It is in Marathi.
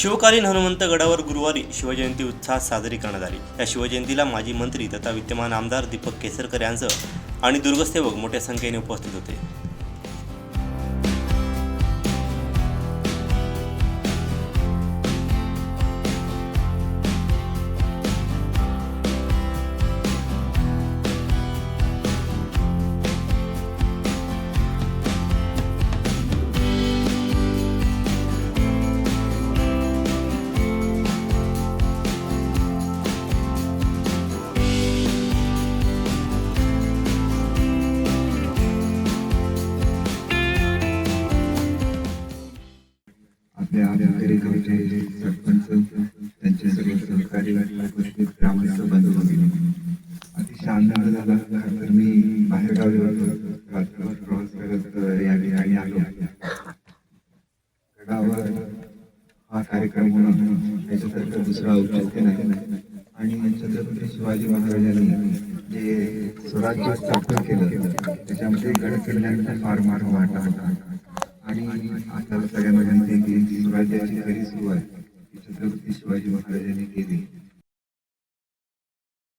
शिवकालीन हनुमंत गडावर गुरुवारी शिवजयंती उत्साहात साजरी करण्यात आली. या शिवजयंतीला माजी मंत्री तथा विद्यमान आमदार दीपक केसरकर यांचं आणि दुर्गसेवक मोठ्या संख्येने उपस्थित होते. आपल्या गावचे सरपंच त्यांचे सगळे सहकारी उपस्थित ग्रामस्थ बंधू भगिनी. अतिशय आनंद झाला तर मी बाहेरगावी होतो. रात्रभर प्रवास करत या ठिकाणी आलो. गडावर हा कार्यक्रम होणं याच्यासारखं दुसरं औचित्य नाही. आणि छत्रपती शिवाजी महाराजांनी जे स्वराज्य स्थापन केलं त्याच्यामध्ये गड किल्ल्यांचा फार फार वाटा होता. आणि आपल्याला सगळ्यांना माहिती आहे की स्वराज्याची खरी सुरुवात ही छत्रपती शिवाजी महाराजांनी केली